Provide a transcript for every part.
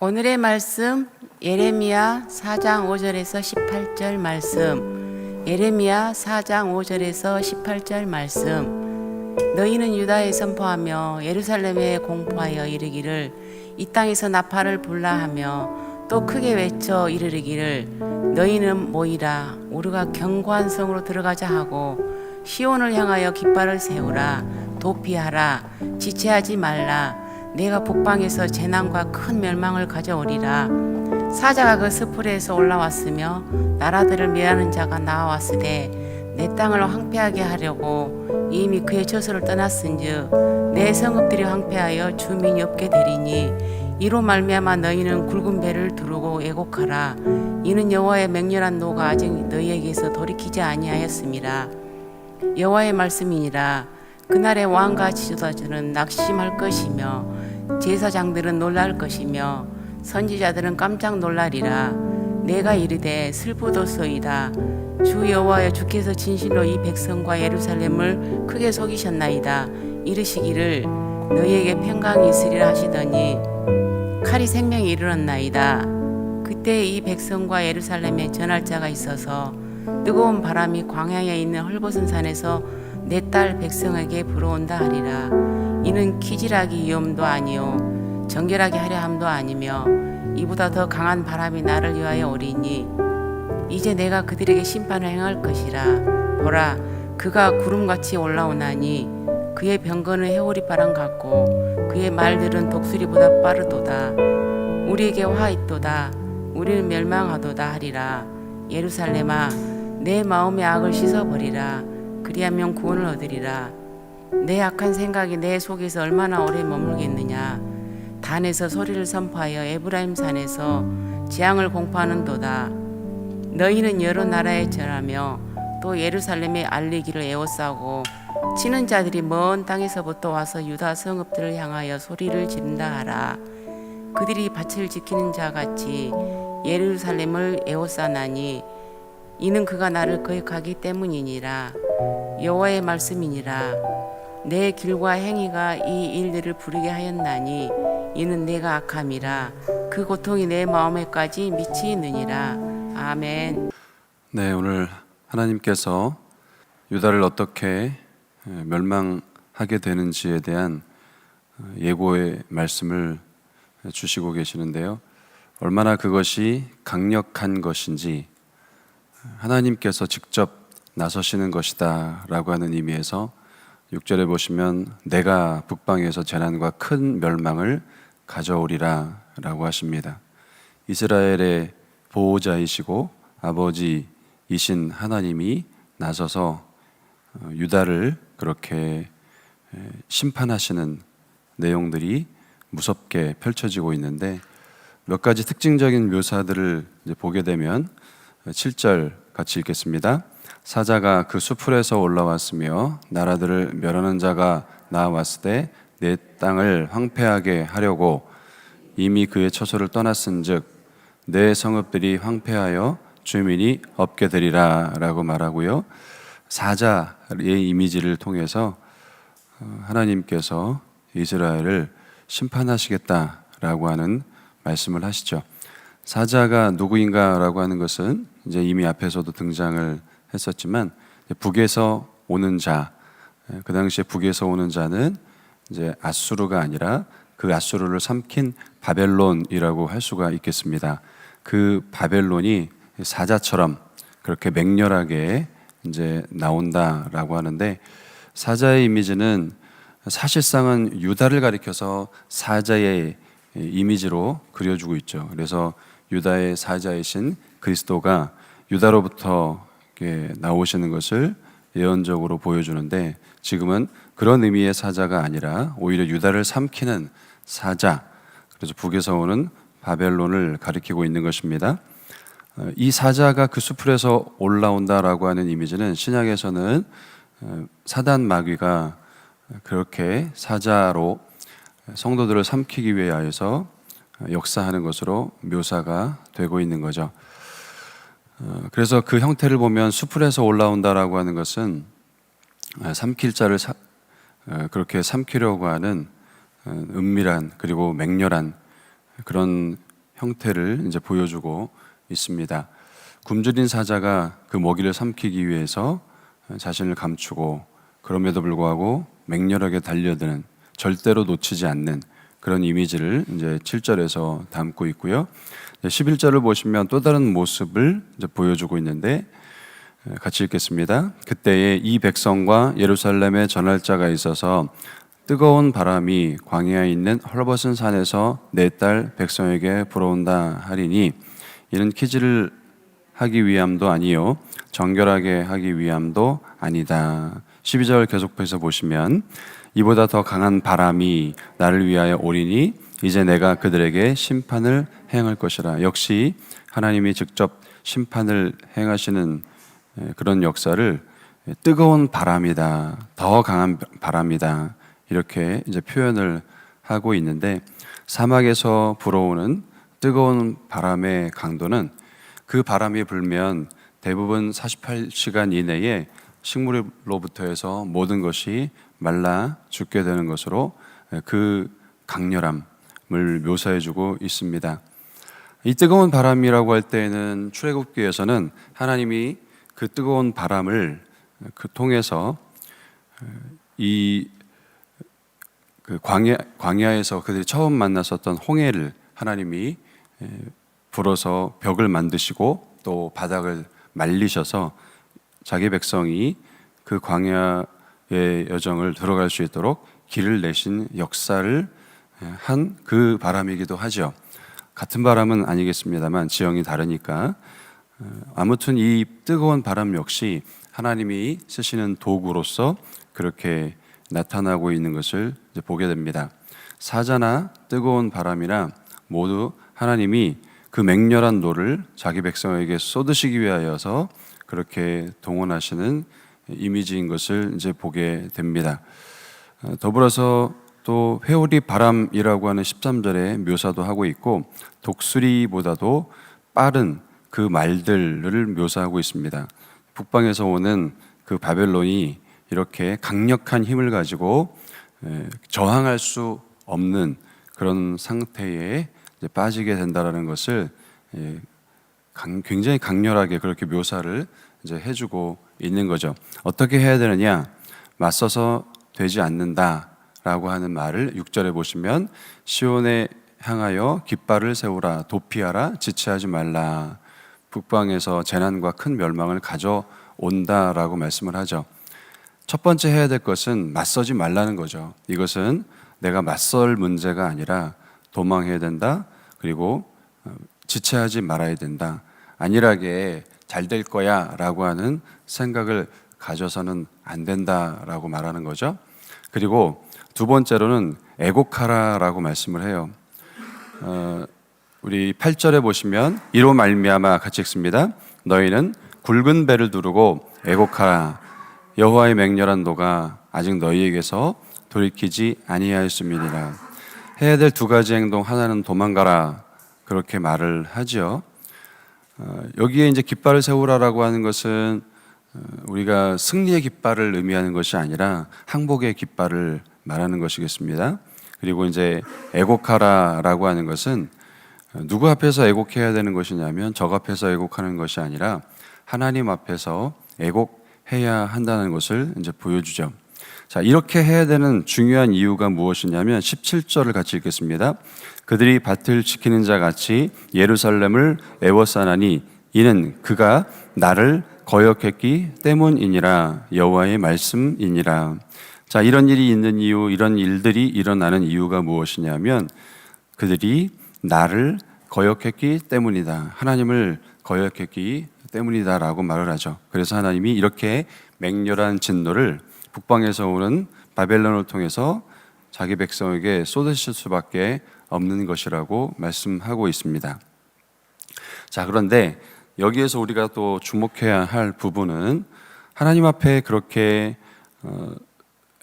오늘의 말씀 예레미야 4장 5절에서 18절 말씀. 예레미야 4장 5절에서 18절 말씀. 너희는 유다에 선포하며 예루살렘에 공포하여 이르기를 이 땅에서 나팔을 불라 하며 또 크게 외쳐 이르르기를 너희는 모이라 우리가 견고한 성으로 들어가자 하고 시온을 향하여 깃발을 세우라 도피하라 지체하지 말라 내가 북방에서 재난과 큰 멸망을 가져오리라. 사자가 그 스풀에서 올라왔으며 나라들을 멸하는 자가 나와왔으되 내 땅을 황폐하게 하려고 이미 그의 처소를 떠났은즉 내 성읍들이 황폐하여 주민이 없게 되리니 이로 말미암아 너희는 굵은 배를 두르고 애곡하라. 이는 여호와의 맹렬한 노가 아직 너희에게서 돌이키지 아니하였음이라. 여호와의 말씀이니라. 그날의 왕과 지도자들은 낙심할 것이며 제사장들은 놀랄 것이며 선지자들은 깜짝 놀라리라 내가 이르되 슬프도소이다 주 여호와여 주께서 진실로 이 백성과 예루살렘을 크게 속이셨나이다 이르시기를 너희에게 평강이 있으리라 하시더니 칼이 생명에 이르렀나이다. 그때 이 백성과 예루살렘에 전할 자가 있어서 뜨거운 바람이 광야에 있는 헐벗은 산에서 내 딸 백성에게 불어온다 하리라. 이는 키질하기 위험도 아니요 정결하게 하려 함도 아니며 이보다 더 강한 바람이 나를 위하여 오리니 이제 내가 그들에게 심판을 행할 것이라. 보라 그가 구름같이 올라오나니 그의 병거는 해오리 바람 같고 그의 말들은 독수리보다 빠르도다. 우리에게 화 있도다. 우리는 멸망하도다 하리라. 예루살렘아 내 마음의 악을 씻어버리라. 그리하면 구원을 얻으리라. 내 악한 생각이 내 속에서 얼마나 오래 머물겠느냐. 단에서 소리를 선포하여 에브라임 산에서 재앙을 공포하는도다. 너희는 여러 나라에 전하며 또 예루살렘에 알리기를 애워싸고 치는 자들이 먼 땅에서부터 와서 유다 성읍들을 향하여 소리를 지른다 하라. 그들이 밭을 지키는 자 같이 예루살렘을 애워싸나니 이는 그가 나를 거역하기 때문이니라. 여호와의 말씀이니라. 내 길과 행위가 이 일들을 부르게 하였나니 이는 내가 악함이라. 그 고통이 내 마음에까지 미치느니라. 아멘. 네, 오늘 하나님께서 유다를 어떻게 멸망하게 되는지에 대한 예고의 말씀을 주시고 계시는데요. 얼마나 그것이 강력한 것인지 하나님께서 직접 나서시는 것이다 라고 하는 의미에서 6절에 보시면 내가 북방에서 재난과 큰 멸망을 가져오리라 라고 하십니다. 이스라엘의 보호자이시고 아버지이신 하나님이 나서서 어, 유다를 그렇게 심판하시는 내용들이 무섭게 펼쳐지고 있는데 몇 가지 특징적인 묘사들을 보게 되면 7절 같이 읽겠습니다. 사자가 그 수풀에서 올라왔으며 나라들을 멸하는 자가 나왔을 때 내 땅을 황폐하게 하려고 이미 그의 처소를 떠났은즉 내 성읍들이 황폐하여 주민이 없게 되리라라고 말하고요. 사자의 이미지를 통해서 어, 하나님께서 이스라엘을 심판하시겠다라고 하는 말씀을 하시죠. 사자가 누구인가라고 하는 것은 이제 이미 앞에서도 등장을 했었지만 북에서 오는 자, 그 당시에 북에서 오는 자는 이제 아수르가 아니라 그 아수르를 삼킨 바벨론이라고 할 수가 있겠습니다. 그 바벨론이 사자처럼 그렇게 맹렬하게 이제 나온다라고 하는데 사자의 이미지는 사실상은 유다를 가리켜서 사자의 이미지로 그려주고 있죠. 그래서 유다의 사자이신 그리스도가 유다로부터 나오시는 것을 예언적으로 보여주는데 지금은 그런 의미의 사자가 아니라 오히려 유다를 삼키는 사자. 그래서 북에서 오는 바벨론을 가리키고 있는 것입니다. 어, 이 사자가 그 수풀에서 올라온다라고 하는 이미지는 신약에서는 어, 사단 마귀가 그렇게 사자로 성도들을 삼키기 위하여서 역사하는 것으로 묘사가 되고 있는 거죠. 어, 그래서 그 형태를 보면 수풀에서 올라온다라고 하는 것은 아, 삼킬 자를 사- 어, 그렇게 삼키려고 하는 어, 은밀한 그리고 맹렬한 그런 형태를 이제 보여주고 있습니다. 굶주린 사자가 그 먹이를 삼키기 위해서 자신을 감추고 그럼에도 불구하고 맹렬하게 달려드는 절대로 놓치지 않는 그런 이미지를 이제 7절에서 담고 있고요. 11절을 보시면 또 다른 모습을 보여주고 있는데 에, 같이 읽겠습니다. 그때에 이 백성과 예루살렘에 전할 자가 있어서 뜨거운 바람이 광야에 있는 헐벗은 산에서 내 딸 백성에게 불어온다 하리니 이는 키즈를 하기 위함도 아니요 정결하게 하기 위함도 아니다. 12절 계속해서 보시면 이보다 더 강한 바람이 나를 위하여 오리니 이제 내가 그들에게 심판을 행할 것이라. 역시 하나님이 직접 심판을 행하시는 에, 그런 역사를 뜨거운 바람이다. 더 강한 바람이다. 이렇게 이제 표현을 하고 있는데 사막에서 불어오는 뜨거운 바람의 강도는 그 바람이 불면 대부분 48시간 이내에 식물로부터 해서 모든 것이 말라 죽게 되는 것으로 그 강렬함을 묘사해 주고 있습니다. 이 뜨거운 바람이라고 할 때에는 출애굽기에서는 하나님이 그 뜨거운 바람을 그 통해서 이 그 광야 광야에서 그들이 처음 만났었던 홍해를 하나님이 에, 불어서 벽을 만드시고 또 바닥을 말리셔서 자기 백성이 그 광야의 여정을 들어갈 수 있도록 길을 내신 역사를 한 그 바람이기도 하죠. 같은 바람은 아니겠습니다만 지형이 다르니까 어, 아무튼 이 뜨거운 바람 역시 하나님이 쓰시는 도구로서 그렇게 나타나고 있는 것을 보게 됩니다. 사자나 뜨거운 바람이나 모두 하나님이 그 맹렬한 노를 자기 백성에게 쏟으시기 위하여서 그렇게 동원하시는 이미지인 것을 이제 보게 됩니다. 어, 더불어서 또 회오리 바람이라고 하는 13절에 묘사도 하고 있고 독수리보다도 빠른 그 말들을 묘사하고 있습니다. 북방에서 오는 그 바벨론이 이렇게 강력한 힘을 가지고 에, 저항할 수 없는 그런 이제 빠지게 된다라는 것을 예, 강- 굉장히 강렬하게 그렇게 묘사를 이제 해주고 있는 거죠. 어떻게 해야 되느냐? 맞서서 되지 않는다라고 하는 말을 6절에 보시면 시온에 향하여 깃발을 세우라 도피하라 지체하지 말라 북방에서 재난과 큰 멸망을 가져온다라고 말씀을 하죠. 첫 번째 해야 될 것은 맞서지 말라는 거죠. 이것은 내가 맞설 문제가 아니라 도망해야 된다. 그리고 어, 지체하지 말아야 된다. 안일하게 잘 될 거야 라고 하는 생각을 가져서는 안 된다 라고 말하는 거죠. 그리고 두 번째로는 애곡하라 라고 말씀을 해요. 어, 우리 8절에 보시면 이로 말미암아 같이 읽습니다. 너희는 굵은 배를 두르고 애곡하라. 여호와의 맹렬한 노가 아직 너희에게서 돌이키지 아니하였음이니라. 해야 될 두 가지 행동 하나는 도망가라 그렇게 말을 하죠. 어, 여기에 이제 깃발을 세우라라고 하는 것은 어, 우리가 승리의 깃발을 의미하는 것이 아니라 항복의 깃발을 말하는 것이겠습니다. 그리고 이제 애곡하라라고 하는 것은 어, 누구 앞에서 애곡해야 되는 것이냐면 적 앞에서 애곡하는 것이 아니라 하나님 앞에서 애곡해야 한다는 것을 이제 보여주죠. 자, 이렇게 해야 되는 중요한 이유가 무엇이냐면 17절을 같이 읽겠습니다. 그들이 밭을 지키는 자 같이 예루살렘을 애워싸나니 이는 그가 나를 거역했기 때문이니라 여호와의 말씀이니라. 자, 이런 일이 있는 이유, 이런 일들이 일어나는 이유가 무엇이냐면 그들이 나를 거역했기 때문이다. 하나님을 거역했기 때문이다라고 말을 하죠. 그래서 하나님이 이렇게 맹렬한 진노를 북방에서 오는 바벨론을 통해서 자기 백성에게 쏟으실 수밖에 없는 것이라고 말씀하고 있습니다. 자, 그런데 여기에서 우리가 또 주목해야 할 부분은 하나님 앞에 그렇게 어,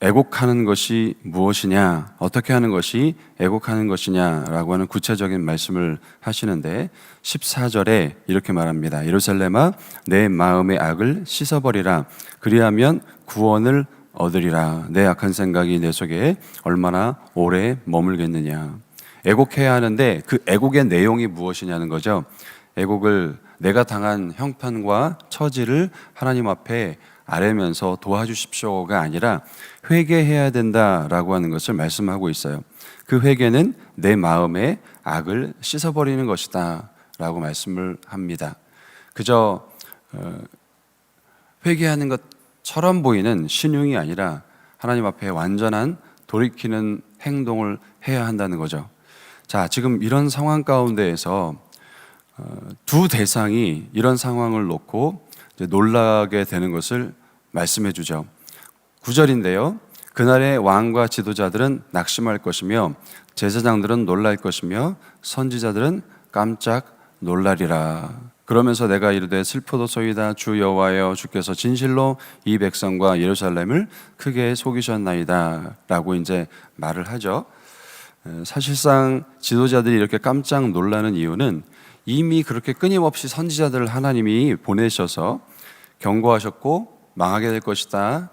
애곡하는 것이 무엇이냐, 어떻게 하는 것이 애곡하는 것이냐라고 하는 구체적인 말씀을 하시는데 14절에 이렇게 말합니다. 예루살렘아 내 마음의 악을 씻어버리라. 그리하면 구원을 얻으리라. 내 악한 생각이 내 속에 얼마나 오래 머물겠느냐. 애곡해야 하는데 그 애곡의 내용이 무엇이냐는 거죠. 애곡을 내가 당한 형편과 처지를 하나님 앞에 아뢰면서 도와주십시오가 아니라 회개해야 된다라고 하는 것을 말씀하고 있어요. 그 회개는 내 마음의 악을 씻어버리는 것이다라고 말씀을 합니다. 그저 어, 회개하는 것 처럼 보이는 신용이 아니라 하나님 앞에 완전한 돌이키는 행동을 해야 한다는 거죠. 자, 지금 이런 상황 가운데에서 어, 두 대상이 이런 상황을 놓고 놀라게 되는 것을 말씀해 주죠. 9절인데요. 그날의 왕과 지도자들은 낙심할 것이며 제사장들은 놀랄 것이며 선지자들은 깜짝 놀라리라. 그러면서 내가 이르되 슬프도소이다 주 여호와여 주께서 진실로 이 백성과 예루살렘을 크게 속이셨나이다라고 이제 말을 하죠. 에, 사실상 지도자들이 이렇게 깜짝 놀라는 이유는 이미 그렇게 끊임없이 선지자들을 하나님이 보내셔서 경고하셨고 망하게 될 것이다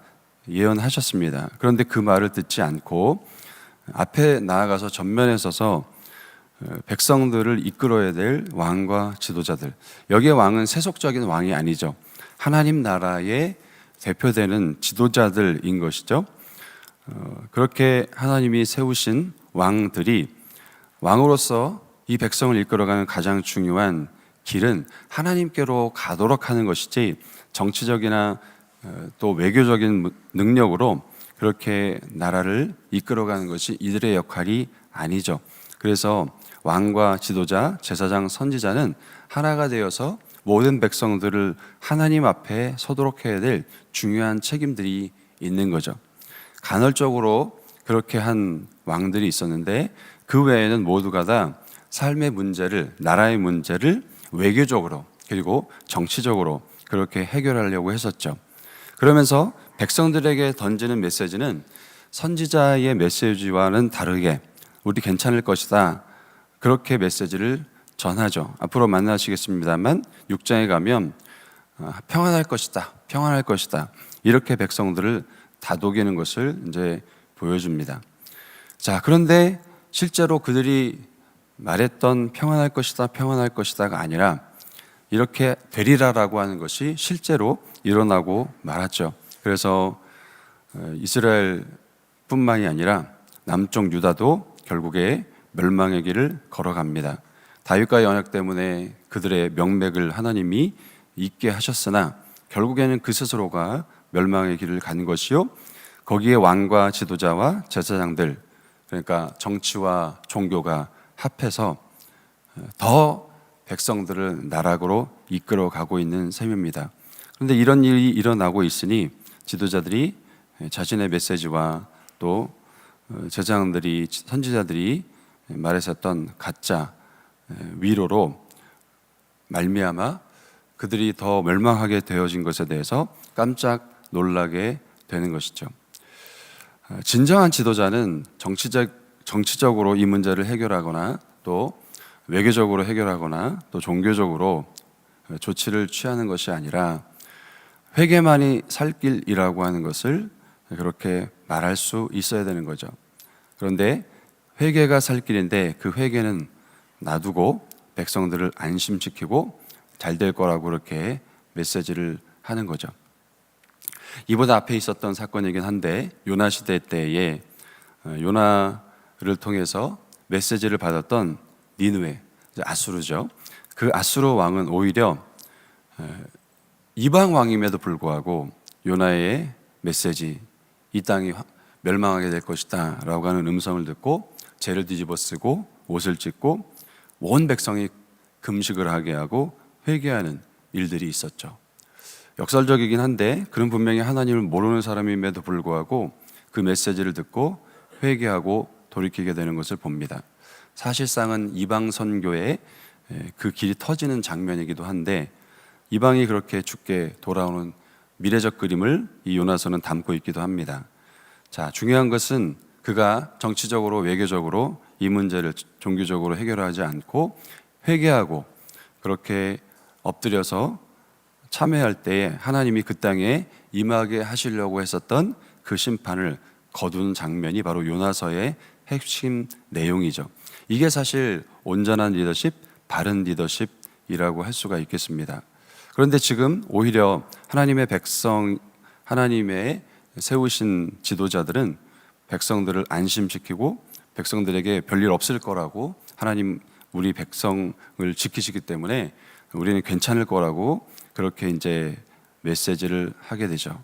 예언하셨습니다. 그런데 그 말을 듣지 않고 앞에 나아가서 전면에 서서 어, 백성들을 이끌어야 될 왕과 지도자들. 여기에 왕은 세속적인 왕이 아니죠. 하나님 나라의 대표되는 지도자들인 것이죠. 어, 그렇게 하나님이 세우신 왕들이 왕으로서 이 백성을 이끌어가는 가장 중요한 길은 하나님께로 가도록 하는 것이지 정치적이나 어, 또 외교적인 능력으로 그렇게 나라를 이끌어가는 것이 이들의 역할이 아니죠. 그래서 왕과 지도자, 제사장, 선지자는 하나가 되어서 모든 백성들을 하나님 앞에 서도록 해야 될 중요한 책임들이 있는 거죠. 간헐적으로 그렇게 한 왕들이 있었는데 그 외에는 모두가 다 삶의 문제를 나라의 문제를 외교적으로 그리고 정치적으로 그렇게 해결하려고 했었죠. 그러면서 백성들에게 던지는 메시지는 선지자의 메시지와는 다르게 우리 괜찮을 것이다. 그렇게 메시지를 전하죠. 앞으로 만나시겠습니다만 6장에 가면 어, 평안할 것이다. 평안할 것이다. 이렇게 백성들을 다독이는 것을 이제 보여줍니다. 자, 그런데 실제로 그들이 말했던 평안할 것이다, 평안할 것이다가 아니라 이렇게 되리라라고 하는 것이 실제로 일어나고 말았죠. 그래서 어, 이스라엘뿐만이 아니라 남쪽 유다도 결국에 멸망의 길을 걸어갑니다. 다윗과의 언약 때문에 그들의 명맥을 하나님이 잊게 하셨으나 결국에는 그 스스로가 멸망의 길을 간 것이요. 거기에 왕과 지도자와 제사장들 그러니까 정치와 종교가 합해서 더 백성들을 나락으로 이끌어 가고 있는 셈입니다. 그런데 이런 일이 일어나고 있으니 지도자들이 자신의 메시지와 또 제사장들이 선지자들이 말했었던 가짜 위로로 말미암아 그들이 더 멸망하게 되어진 것에 대해서 깜짝 놀라게 되는 것이죠. 진정한 지도자는 정치적 정치적으로 이 문제를 해결하거나 또 외교적으로 해결하거나 또 종교적으로 조치를 취하는 것이 아니라 회개만이 살 길이라고 하는 것을 그렇게 말할 수 있어야 되는 거죠. 그런데 회개가 살 길인데 그 회개는 놔두고 백성들을 안심시키고 잘 될 거라고 그렇게 메시지를 하는 거죠. 이보다 앞에 있었던 사건이긴 한데 요나 시대 때에 어, 요나를 통해서 메시지를 받았던 니누에 아수르죠. 그 아수르 왕은 오히려 어, 이방 왕임에도 불구하고 요나의 메시지 이 땅이 멸망하게 될 것이다라고 하는 음성을 듣고 죄를 뒤집어 쓰고 옷을 찢고 온 백성이 금식을 하게 하고 회개하는 일들이 있었죠. 역설적이긴 한데 그런 분명히 하나님을 모르는 사람임에도 불구하고 그 메시지를 듣고 회개하고 돌이키게 되는 것을 봅니다. 사실상은 이방 선교의 그 길이 터지는 장면이기도 한데 이방이 그렇게 죽게 돌아오는 미래적 그림을 이 요나서는 담고 있기도 합니다. 자, 중요한 것은 그가 정치적으로 외교적으로 이 문제를 종교적으로 해결하지 않고 회개하고 그렇게 엎드려서 참회할 때에 하나님이 그 땅에 임하게 하시려고 했었던 그 심판을 거둔 장면이 바로 요나서의 핵심 내용이죠. 이게 사실 온전한 리더십, 바른 리더십이라고 할 수가 있겠습니다. 그런데 지금 오히려 하나님의 백성, 하나님의 세우신 지도자들은 백성들을 안심시키고 백성들에게 별일 없을 거라고 하나님 우리 백성을 지키시기 때문에 우리는 괜찮을 거라고 그렇게 이제 메시지를 하게 되죠.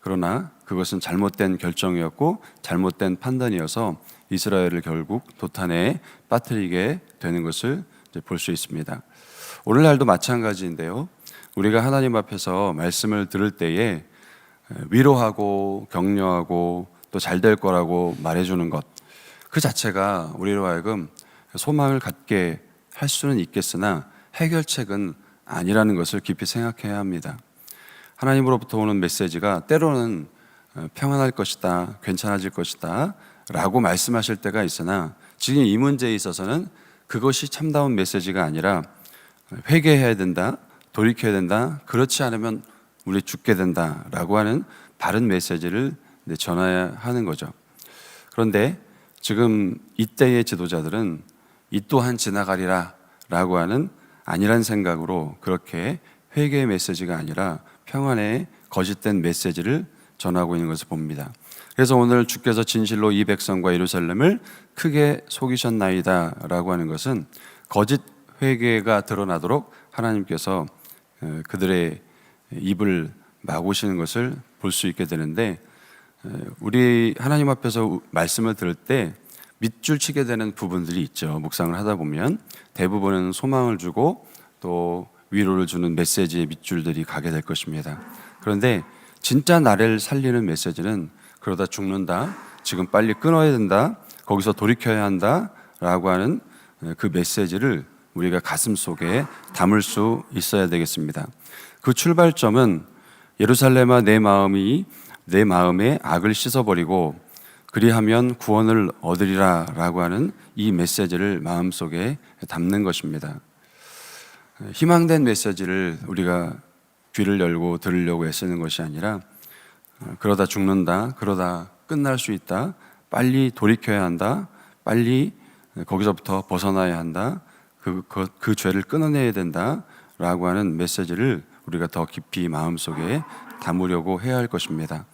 그러나 그것은 잘못된 결정이었고 잘못된 판단이어서 이스라엘을 결국 도탄에 빠뜨리게 되는 것을 볼 수 있습니다. 오늘날도 마찬가지인데요. 우리가 하나님 앞에서 말씀을 들을 때에 위로하고 격려하고 또 잘 될 거라고 말해주는 것 그 자체가 우리로 하여금 소망을 갖게 할 수는 있겠으나 해결책은 아니라는 것을 깊이 생각해야 합니다. 하나님으로부터 오는 메시지가 때로는 어, 평안할 것이다, 괜찮아질 것이다, 라고 말씀하실 때가 있으나 지금 이 문제에 있어서는 그것이 참다운 메시지가 아니라 회개해야 된다, 돌이켜야 된다, 그렇지 않으면 우리 죽게 된다, 라고 하는 바른 메시지를 전해야 하는 거죠. 그런데 지금 이때의 지도자들은 이 또한 지나가리라 라고 하는 아니란 생각으로 그렇게 회개의 메시지가 아니라 평안의 거짓된 메시지를 전하고 있는 것을 봅니다. 그래서 오늘 주께서 진실로 이 백성과 예루살렘을 크게 속이셨나이다 라고 하는 것은 거짓 회개가 드러나도록 하나님께서 어, 그들의 입을 막으시는 것을 볼 수 있게 되는데 어, 우리 하나님 앞에서 말씀을 들을 때 밑줄 치게 되는 부분들이 있죠. 묵상을 하다 보면 대부분은 소망을 주고 또 위로를 주는 메시지의 밑줄들이 가게 될 것입니다. 그런데 진짜 나를 살리는 메시지는 그러다 죽는다. 지금 빨리 끊어야 된다. 거기서 돌이켜야 한다. 라고 하는 그 메시지를 우리가 가슴 속에 담을 수 있어야 되겠습니다. 그 출발점은 예루살렘아 내 마음이 내 마음의 악을 씻어버리고 그리하면 구원을 얻으리라라고 하는 이 메시지를 마음속에 담는 것입니다. 희망된 메시지를 우리가 귀를 열고 들으려고 애쓰는 것이 아니라 어, 그러다 죽는다, 그러다 끝날 수 있다, 빨리 돌이켜야 한다, 빨리 거기서부터 벗어나야 한다, 그, 그, 그 죄를 끊어내야 된다 라고 하는 메시지를 우리가 더 깊이 마음속에 담으려고 해야 할 것입니다.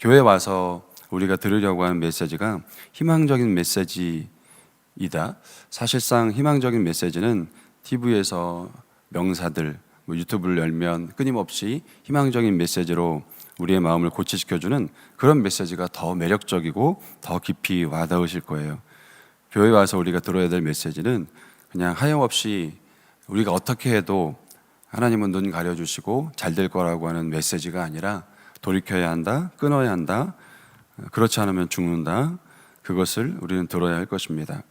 교회 와서 우리가 들으려고 하는 메시지가 희망적인 메시지이다. 사실상 희망적인 메시지는 TV에서 명사들, 뭐 유튜브를 열면 끊임없이 희망적인 메시지로 우리의 마음을 고치시켜주는 그런 메시지가 더 매력적이고 더 깊이 와닿으실 거예요. 교회 와서 우리가 들어야 될 메시지는 그냥 하염없이 우리가 어떻게 해도 하나님은 눈 가려주시고 잘 될 거라고 하는 메시지가 아니라 돌이켜야 한다, 끊어야 한다, 그렇지 않으면 죽는다. 그것을 우리는 들어야 할 것입니다.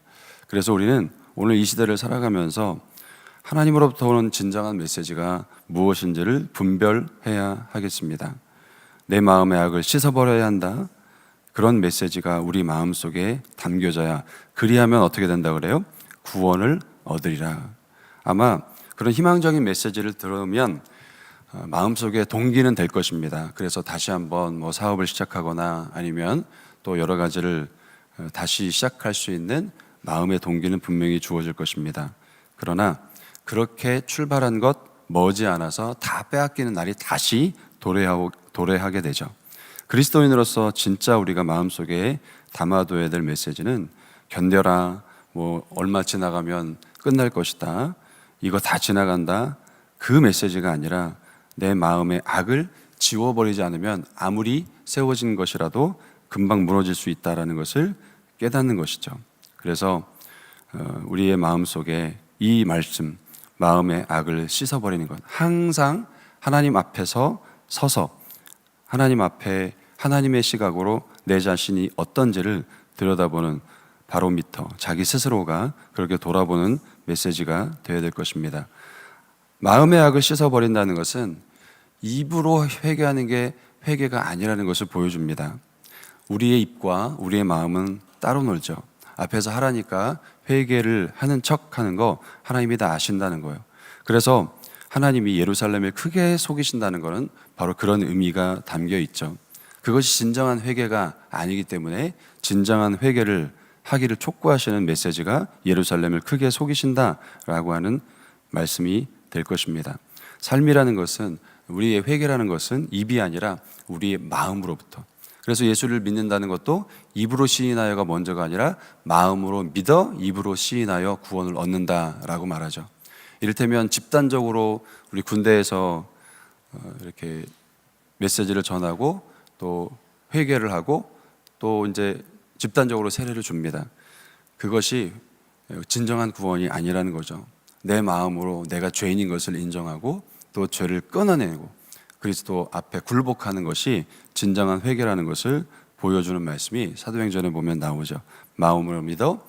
그래서 우리는 오늘 이 시대를 살아가면서 하나님으로부터 오는 진정한 메시지가 무엇인지를 분별해야 하겠습니다. 내 마음의 악을 씻어버려야 한다. 그런 메시지가 우리 마음 속에 담겨져야 그리하면 어떻게 된다 그래요? 구원을 얻으리라. 아마 그런 희망적인 메시지를 들으면 어, 마음속에 동기는 될 것입니다. 그래서 다시 한번 뭐 사업을 시작하거나 아니면 또 여러 가지를 어, 다시 시작할 수 있는 마음의 동기는 분명히 주어질 것입니다. 그러나 그렇게 출발한 것 머지않아서 다 빼앗기는 날이 다시 도래하고 도래하게 되죠. 그리스도인으로서 진짜 우리가 마음속에 담아둬야 될 메시지는 견뎌라. 뭐 얼마 지나가면 끝날 것이다. 이거 다 지나간다. 그 메시지가 아니라 내 마음의 악을 지워버리지 않으면 아무리 세워진 것이라도 금방 무너질 수 있다라는 것을 깨닫는 것이죠. 그래서 어, 우리의 마음 속에 이 말씀, 마음의 악을 씻어버리는 것, 항상 하나님 앞에서 서서 하나님 앞에 하나님의 시각으로 내 자신이 어떤지를 들여다보는 바로미터, 자기 스스로가 그렇게 돌아보는 메시지가 되어야 될 것입니다. 마음의 악을 씻어버린다는 것은 입으로 회개하는 게 회개가 아니라는 것을 보여줍니다. 우리의 입과 우리의 마음은 따로 놀죠. 앞에서 하라니까 회개를 하는 척 하는 거 하나님이 다 아신다는 거예요. 그래서 하나님이 예루살렘을 크게 속이신다는 것은 바로 그런 의미가 담겨 있죠. 그것이 진정한 회개가 아니기 때문에 진정한 회개를 하기를 촉구하시는 메시지가 예루살렘을 크게 속이신다라고 하는 말씀이 될 것입니다. 삶이라는 것은 우리의 회개라는 것은 입이 아니라 우리의 마음으로부터. 그래서 예수를 믿는다는 것도 입으로 시인하여가 먼저가 아니라 마음으로 믿어 입으로 시인하여 구원을 얻는다라고 말하죠. 이를테면 집단적으로 우리 군대에서 어, 이렇게 메시지를 전하고 또 회개를 하고 또 이제 집단적으로 세례를 줍니다. 그것이 진정한 구원이 아니라는 거죠. 내 마음으로 내가 죄인인 것을 인정하고 또 죄를 끊어내고 그리스도 앞에 굴복하는 것이 진정한 회개라는 것을 보여주는 말씀이 사도행전에 보면 나오죠. 마음으로 믿어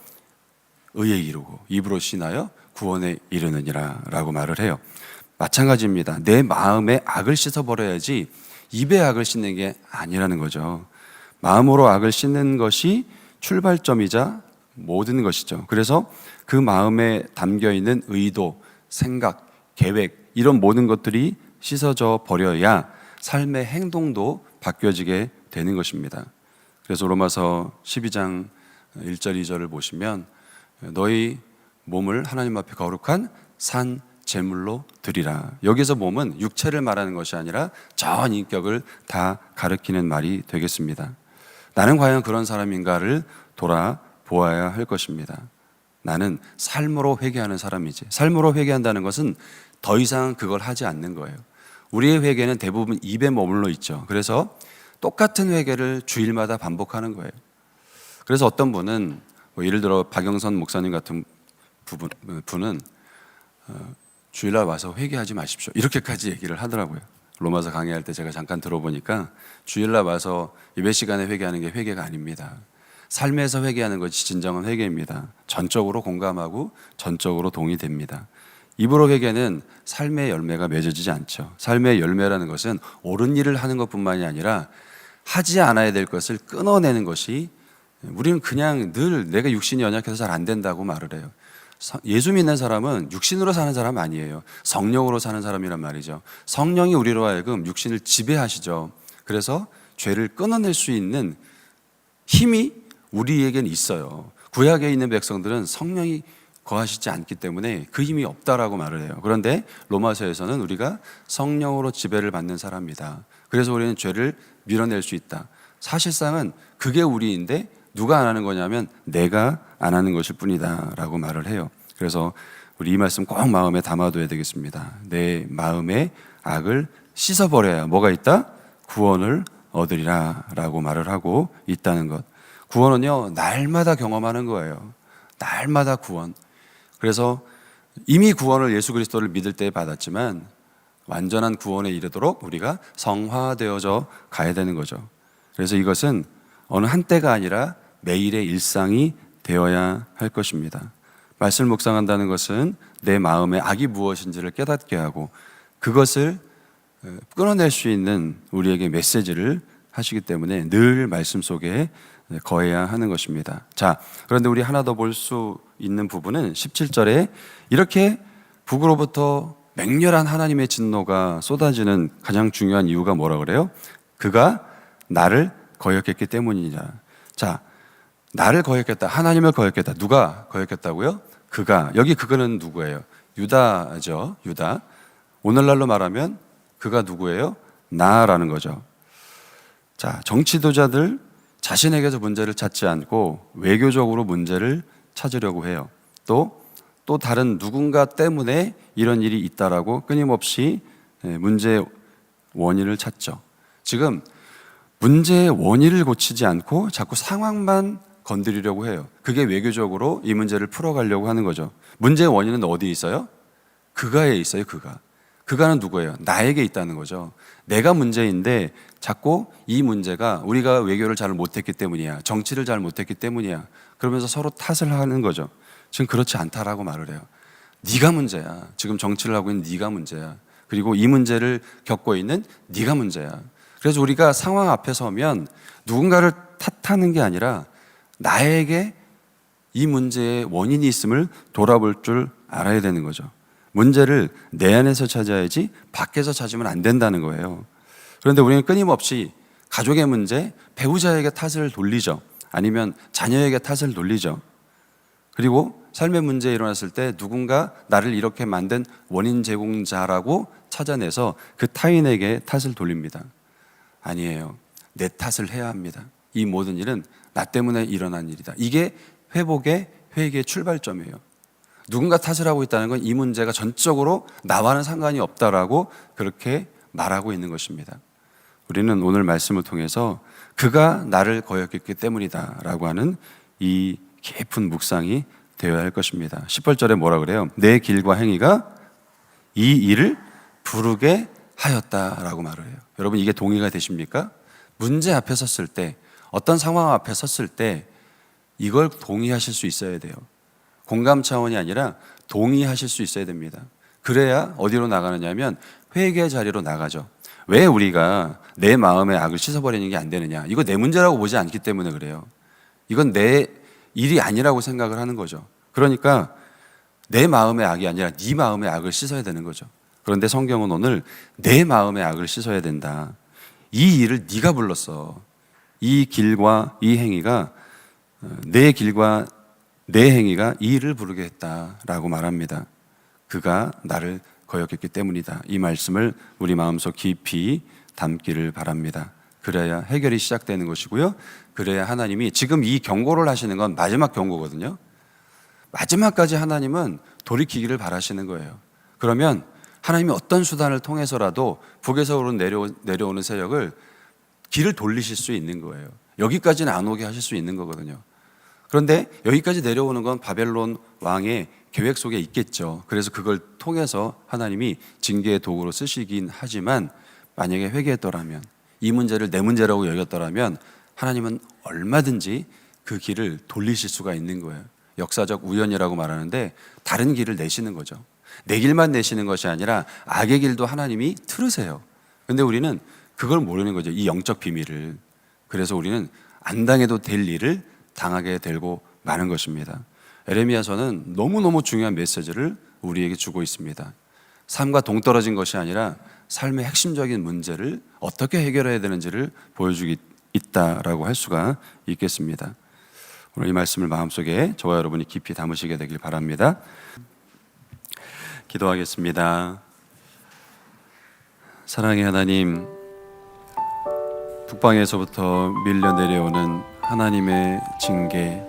의에 이르고 입으로 신하여 구원에 이르느니라라고 말을 해요. 마찬가지입니다. 내 마음에 악을 씻어 버려야지 입에 악을 씻는 게 아니라는 거죠. 마음으로 악을 씻는 것이 출발점이자 모든 것이죠. 그래서 그 마음에 담겨 있는 의도, 생각, 계획 이런 모든 것들이 씻어져 버려야 삶의 행동도 바뀌어지게 되는 것입니다. 그래서 로마서 12장 1절 2절을 보시면 너희 몸을 하나님 앞에 거룩한 산 제물로 드리라. 여기서 몸은 육체를 말하는 것이 아니라 전 인격을 다 가리키는 말이 되겠습니다. 나는 과연 그런 사람인가를 돌아보아야 할 것입니다. 나는 삶으로 회개하는 사람이지. 삶으로 회개한다는 것은 더 이상 그걸 하지 않는 거예요. 우리의 회개는 대부분 입에 머물러 있죠. 그래서 똑같은 회개를 주일마다 반복하는 거예요. 그래서 어떤 분은 뭐 예를 들어 박영선 목사님 같은 부분, 분은 어, 주일날 와서 회개하지 마십시오. 이렇게까지 얘기를 하더라고요. 로마서 강의할 때 제가 잠깐 들어보니까 주일날 와서 예배 시간에 회개하는 게 회개가 아닙니다. 삶에서 회개하는 것이 진정한 회개입니다. 전적으로 공감하고 전적으로 동의됩니다. 회개는 삶의 열매가 맺어지지 않죠. 삶의 열매라는 것은 옳은 일을 하는 것뿐만이 아니라 하지 않아야 될 것을 끊어내는 것이 우리는 그냥 늘 내가 육신이 연약해서 잘 안 된다고 말을 해요. 성- 예수 믿는 사람은 육신으로 사는 사람 아니에요. 성령으로 사는 사람이란 말이죠. 성령이 우리로 하여금 육신을 지배하시죠. 그래서 죄를 끊어낼 수 있는 힘이 우리에겐 있어요. 구약에 있는 백성들은 성령이 거하시지 않기 때문에 그 힘이 없다라고 말을 해요. 그런데 로마서에서는 우리가 성령으로 지배를 받는 사람이다. 그래서 우리는 죄를 밀어낼 수 있다. 사실상은 그게 우리인데 누가 안 하는 거냐면 내가 안 하는 것일 뿐이다라고 말을 해요. 그래서 우리 이 말씀 꼭 마음에 담아둬야 되겠습니다. 내 마음의 악을 씻어버려야 뭐가 있다? 구원을 얻으리라 라고 말을 하고 있다는 것. 구원은요 날마다 경험하는 거예요. 날마다 구원. 그래서 이미 구원을 예수 그리스도를 믿을 때 받았지만 완전한 구원에 이르도록 우리가 성화되어져 가야 되는 거죠. 그래서 이것은 어느 한때가 아니라 매일의 일상이 되어야 할 것입니다. 말씀을 묵상한다는 것은 내 마음의 악이 무엇인지를 깨닫게 하고 그것을 어, 끊어낼 수 있는 우리에게 메시지를 하시기 때문에 늘 말씀 속에 거해야 하는 것입니다. 자, 그런데 우리 하나 더 볼 수 있는 부분은 17절에 이렇게 북으로부터 맹렬한 하나님의 진노가 쏟아지는 가장 중요한 이유가 뭐라 그래요? 그가 나를 거역했기 때문이냐. 자, 나를 거역했다. 하나님을 거역했다. 누가 거역했다고요? 그가. 여기 그거는 누구예요? 유다죠. 유다. 오늘날로 말하면 그가 누구예요? 나라는 거죠. 자, 정치도자들 자신에게서 문제를 찾지 않고 외교적으로 문제를 찾으려고 해요. 또, 또 다른 누군가 때문에 이런 일이 있다라고 끊임없이 예, 문제의 원인을 찾죠. 지금 문제의 원인을 고치지 않고 자꾸 상황만 건드리려고 해요. 그게 외교적으로 이 문제를 풀어가려고 하는 거죠. 문제의 원인은 어디 있어요? 그가에 있어요, 그가. 그가는 누구예요? 나에게 있다는 거죠. 내가 문제인데 자꾸 이 문제가 우리가 외교를 잘 못했기 때문이야. 정치를 잘 못했기 때문이야. 그러면서 서로 탓을 하는 거죠. 지금 그렇지 않다라고 말을 해요. 네가 문제야. 지금 정치를 하고 있는 네가 문제야. 그리고 이 문제를 겪고 있는 네가 문제야. 그래서 우리가 상황 앞에 서면 누군가를 탓하는 게 아니라 나에게 이 문제의 원인이 있음을 돌아볼 줄 알아야 되는 거죠. 문제를 내 안에서 찾아야지 밖에서 찾으면 안 된다는 거예요. 그런데 우리는 끊임없이 가족의 문제, 배우자에게 탓을 돌리죠. 아니면 자녀에게 탓을 돌리죠. 그리고 삶의 문제 일어났을 때 누군가 나를 이렇게 만든 원인 제공자라고 찾아내서 그 타인에게 탓을 돌립니다. 아니에요. 내 탓을 해야 합니다. 이 모든 일은 나 때문에 일어난 일이다. 이게 회복의 회개의 출발점이에요. 누군가 탓을 하고 있다는 건 이 문제가 전적으로 나와는 상관이 없다라고 그렇게 말하고 있는 것입니다. 우리는 오늘 말씀을 통해서 그가 나를 거역했기 때문이다라고 하는 이 깊은 묵상이 되어야 할 것입니다. 18절에 뭐라 그래요? 내 길과 행위가 이 일을 부르게 하였다라고 말을 해요. 여러분 이게 동의가 되십니까? 문제 앞에 섰을 때 어떤 상황 앞에 섰을 때 이걸 동의하실 수 있어야 돼요. 공감 차원이 아니라 동의하실 수 있어야 됩니다. 그래야 어디로 나가느냐면 회개 자리로 나가죠. 왜 우리가 내 마음의 악을 씻어버리는 게 안 되느냐? 이거 내 문제라고 보지 않기 때문에 그래요. 이건 내 일이 아니라고 생각을 하는 거죠. 그러니까 내 마음의 악이 아니라 네 마음의 악을 씻어야 되는 거죠. 그런데 성경은 오늘 내 마음의 악을 씻어야 된다. 이 일을 네가 불렀어. 이 길과 이 행위가 어, 내 길과 내 행위가 이 일을 부르게 했다라고 말합니다. 그가 나를 거역했기 때문이다. 이 말씀을 우리 마음속 깊이 담기를 바랍니다. 그래야 해결이 시작되는 것이고요. 그래야 하나님이 지금 이 경고를 하시는 건 마지막 경고거든요. 마지막까지 하나님은 돌이키기를 바라시는 거예요. 그러면 하나님이 어떤 수단을 통해서라도 북에서 오른 내려, 내려오는 세력을 길을 돌리실 수 있는 거예요. 여기까지는 안 오게 하실 수 있는 거거든요. 그런데 여기까지 내려오는 건 바벨론 왕의 계획 속에 있겠죠. 그래서 그걸 통해서 하나님이 징계의 도구로 쓰시긴 하지만 만약에 회개했더라면 이 문제를 내 문제라고 여겼더라면 하나님은 얼마든지 그 길을 돌리실 수가 있는 거예요. 역사적 우연이라고 말하는데 다른 길을 내시는 거죠. 내 길만 내시는 것이 아니라 악의 길도 하나님이 틀으세요. 근데 우리는 그걸 모르는 거죠. 이 영적 비밀을. 그래서 우리는 안 당해도 될 일을 당하게 되고 마는 것입니다. 에레미야서는 너무너무 중요한 메시지를 우리에게 주고 있습니다. 삶과 동떨어진 것이 아니라 삶의 핵심적인 문제를 어떻게 해결해야 되는지를 보여주기 있다라고 할 수가 있겠습니다. 오늘 이 말씀을 마음속에 저와 여러분이 깊이 담으시게 되길 바랍니다. 기도하겠습니다. 사랑의 하나님, 북방에서부터 밀려 내려오는 하나님의 징계,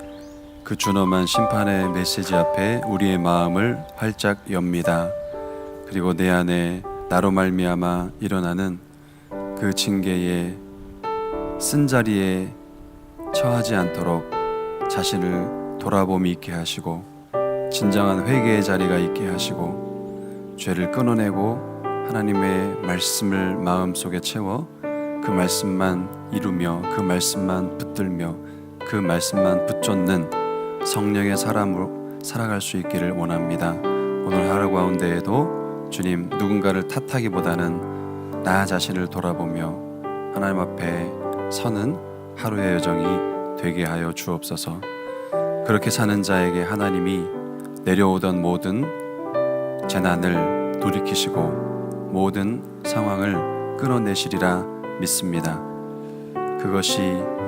그 준엄한 심판의 메시지 앞에 우리의 마음을 활짝 엽니다. 그리고 내 안에 나로 말미암아 일어나는 그 징계의 쓴 자리에 처하지 않도록 자신을 돌아봄이 있게 하시고 진정한 회개의 자리가 있게 하시고 죄를 끊어내고 하나님의 말씀을 마음속에 채워 그 말씀만 이루며 그 말씀만 붙들며 그 말씀만 붙쫓는 성령의 사람으로 살아갈 수 있기를 원합니다. 오늘 하루 가운데에도 주님 누군가를 탓하기보다는 나 자신을 돌아보며 하나님 앞에 서는 하루의 여정이 되게 하여 주옵소서. 그렇게 사는 자에게 하나님이 내려오던 모든 재난을 돌이키시고 모든 상황을 끊어내시리라 믿습니다. 그것이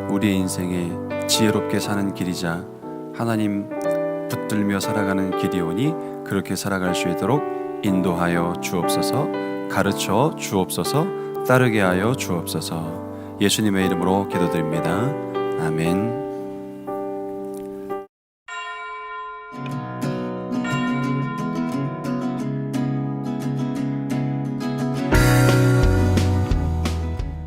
우리 인생의 지혜롭게 사는 길이자 하나님 붙들며 살아가는 길이오니 그렇게 살아갈 수 있도록 인도하여 주옵소서 가르쳐 주옵소서 따르게 하여 주옵소서 예수님의 이름으로 기도드립니다. 아멘.